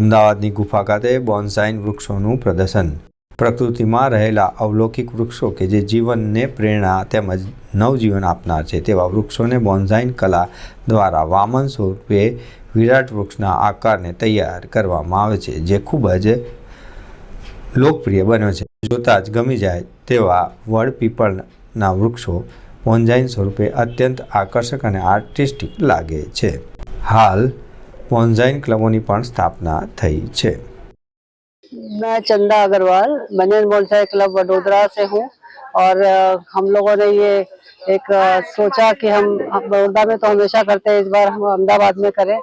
અમદાવાદની ગુફા ખાતે બોન્સાઇન વૃક્ષોનું પ્રદર્શન. પ્રકૃતિમાં રહેલા અવલૌકિક વૃક્ષો કે જે જીવનને પ્રેરણા તેમજ નવજીવન આપનાર છે, તેવા વૃક્ષોને બોન્ઝાઇન કલા દ્વારા વામન સ્વરૂપે વિરાટ વૃક્ષના આકારને તૈયાર કરવામાં આવે છે, જે ખૂબ જ લોકપ્રિય બન્યો છે. જોતાં જ ગમી જાય તેવા વડ પીપળના વૃક્ષો બોન્ઝાઇન સ્વરૂપે અત્યંત આકર્ષક અને આર્ટિસ્ટિક લાગે છે. હાલ બોન્સાઇન ક્લબોની પણ સ્થાપના થઈ છે मैं चंदा अग्रवाल बनियान बोनसाई क्लब वडोदरा से हूँ और अ, हम लोगों ने ये एक अ, सोचा कि हम हम बड़ौदा में तो हमेशा करते हैं इस बार हम अहमदाबाद में करें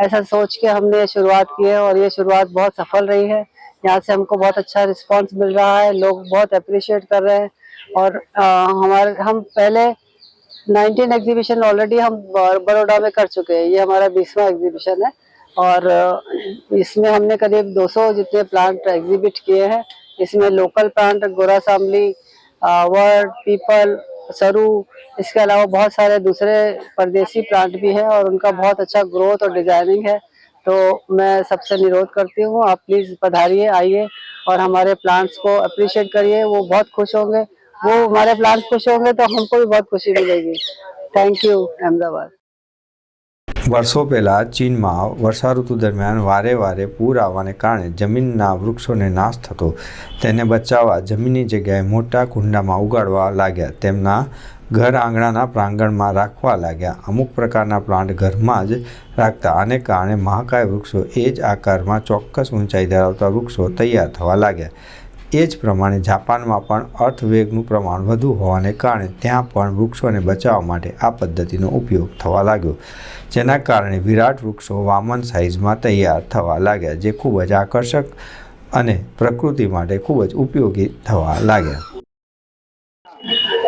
ऐसा सोच के हमने ये शुरुआत की है और ये शुरुआत बहुत सफल रही है यहाँ से हमको बहुत अच्छा रिस्पांस मिल रहा है लोग बहुत अप्रिशिएट कर रहे हैं और अ, हमारे हम पहले 19 एग्जीबिशन ऑलरेडी हम ब- बड़ौदा में कर चुके हैं ये हमारा बीसवा एग्जीबिशन है और इसमें हमने करीब 200 जितने प्लांट एग्जिबिट किए हैं। इसमें लोकल प्लांट गोरा सामली वर्ड पीपल सरू इसके अलावा बहुत सारे दूसरे परदेसी प्लांट भी हैं और उनका बहुत अच्छा ग्रोथ और डिज़ाइनिंग है। तो मैं सबसे निरोध करती हूँ, आप प्लीज़ पधारिए, आइए और हमारे प्लांट्स को अप्रिशिएट करिए, वो बहुत खुश होंगे। वो हमारे प्लांट्स खुश होंगे तो हमको भी बहुत खुशी मिलेगी। थैंक यू अहमदाबाद વર્ષો પહેલાં ચીનમાં વર્ષાઋતુ દરમિયાન વારે વારે પૂર આવવાને કારણે જમીનના વૃક્ષોને નાશ થતો. તેને બચાવવા જમીનની જગ્યાએ મોટા કુંડામાં ઉગાડવા લાગ્યા. તેમના ઘર આંગણાના પ્રાંગણમાં રાખવા લાગ્યા. અમુક પ્રકારના પ્લાન્ટ ઘરમાં જ રાખતા આને કારણે મહાકાય વૃક્ષો એ જ આકારમાં ચોક્કસ ઊંચાઈ ધરાવતા વૃક્ષો તૈયાર થવા લાગ્યા. એ જ પ્રમાણે જાપાનમાં પણ અર્થવેગનું પ્રમાણ વધુ હોવાને કારણે ત્યાં પણ વૃક્ષોને બચાવવા માટે આ પદ્ધતિનો ઉપયોગ થવા લાગ્યો જેના કારણે વિરાટ વૃક્ષો વામન સાઇઝમાં તૈયાર થવા લાગ્યા જે ખૂબ જ આકર્ષક અને પ્રકૃતિ માટે ખૂબ જ ઉપયોગી થવા લાગ્યા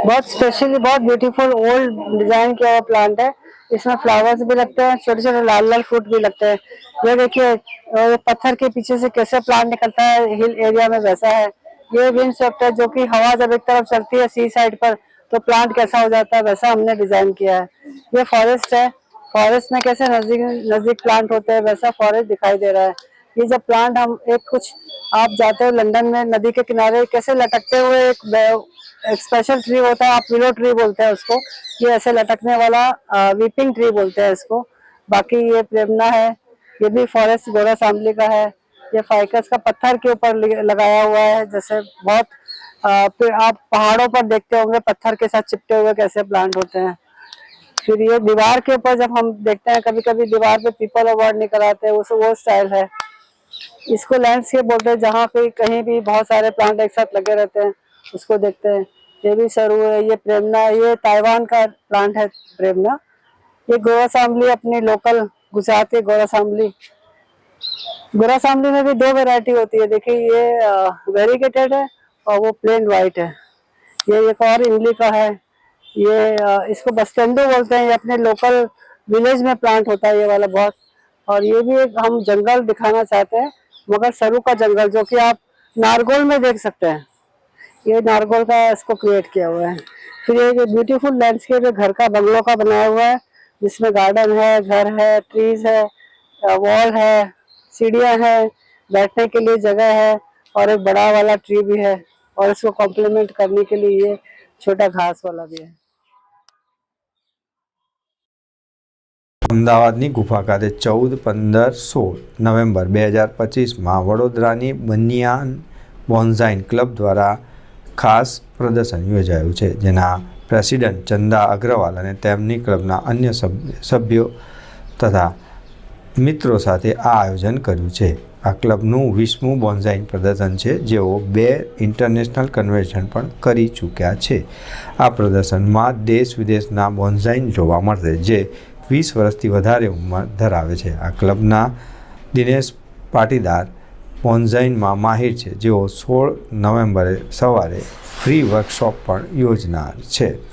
बहुत स्पेशली बहुत ब्यूटीफुल ओल्ड डिजाइन किया हुआ प्लांट है इसमें फ्लावर्स भी लगते हैं छोटे छोटे लाल लाल फ्रूट भी लगते हैं ये देखिए अ, ये पत्थर के पीछे से कैसे प्लांट निकलता है हिल एरिया में वैसा है ये विंड स्वेप्ट है जो कि हवा जब एक तरफ़ चलती है सी साइड पर तो प्लांट कैसा हो जाता है, वैसा हमने डिज़ाइन किया है। ये फॉरेस्ट है। फॉरेस्ट में कैसे नज़दीक नज़दीक प्लांट होते हैं, वैसा फॉरेस्ट दिखाई दे रहा है। ये जब प्लांट हम एक कुछ, आप जाते हो लंदन में, नदी के किनारे, कैसे लटकते हुए एक एक स्पेशल ट्री होता है, आप विलो ट्री बोलते हैं उसको। ये ऐसे लटकने वाला वीपिंग ट्री बोलते हैं इसको। बाकी ये प्रेमना है। ये भी फॉरेस्ट गोरा सामली का है। ये फाइकस का पत्थर के ऊपर लगाया हुआ है, जैसे बहुत फिर आप पहाड़ों पर देखते होंगे, पत्थर के साथ चिपटे हुए कैसे प्लांट होते हैं। फिर ये दीवार के ऊपर जब हम देखते हैं कभी कभी दीवार पे पीपल अवार्ड निकल आते हैं, वो स्टाइल है। इसको लैंडस्केप बोलते हैं, जहाँ पे कहीं भी बहुत सारे प्लांट एक साथ लगे रहते हैं, उसको देखते हैं। ये भी सरू है, ये प्रेमना, ये ताइवान का प्लांट है प्रेमना। ये गोरा सामली अपनी लोकल गुजराती गोरा सामली गोरा सामली में भी दो वैरायटी होती है। देखिए ये वेरीगेटेड है और वो प्लेन वाइट है। ये एक और इमली का है। ये अ, इसको बस्टेंडो बोलते हैं। ये अपने लोकल विलेज में प्लांट होता है ये वाला बहुत। और ये भी एक हम जंगल दिखाना चाहते हैं मगर सरू का जंगल जो कि आप नारगोल में देख सकते हैं। ये नारगोल का इसको क्रिएट किया हुआ है। फिर ये जो ब्यूटीफुल लैंडस्केप है घर का बंगलों का बनाया हुआ है जिसमें गार्डन है घर है ट्रीज है वॉल है। सीढ़ियाँ हैं बैठने के लिए जगह है और एक बड़ा वाला ट्री भी है और इसको कॉम्प्लीमेंट करने के लिए ये छोटा घास वाला भी है અમદાવાદની ગુફા ખાતે ચૌદ પંદર સોળ નવેમ્બર બે હજાર પચીસમાં વડોદરાની બનિયાન બોન્ઝાઇન ક્લબ દ્વારા ખાસ પ્રદર્શન યોજાયું છે જેના પ્રેસિડેન્ટ ચંદા અગ્રવાલ અને તેમની ક્લબના અન્ય સભ્ય- સભ્યો તથા મિત્રો સાથે આ આયોજન કર્યું છે. આ ક્લબનું વીસમું બોન્ઝાઇન પ્રદર્શન છે, જેઓ બે ઇન્ટરનેશનલ કન્વેન્શન પણ કરી ચૂક્યા છે. આ પ્રદર્શનમાં દેશ વિદેશના બોન્ઝાઇન જોવા મળશે, જે વીસ વર્ષથી વધારે ઉંમર ધરાવે છે. આ ક્લબના દિનેશ પાટીદાર બોન્ઝાઇનમાં માહિર છે, જેઓ સોળ નવેમ્બરે સવારે ફ્રી વર્કશોપ પણ યોજનાર છે.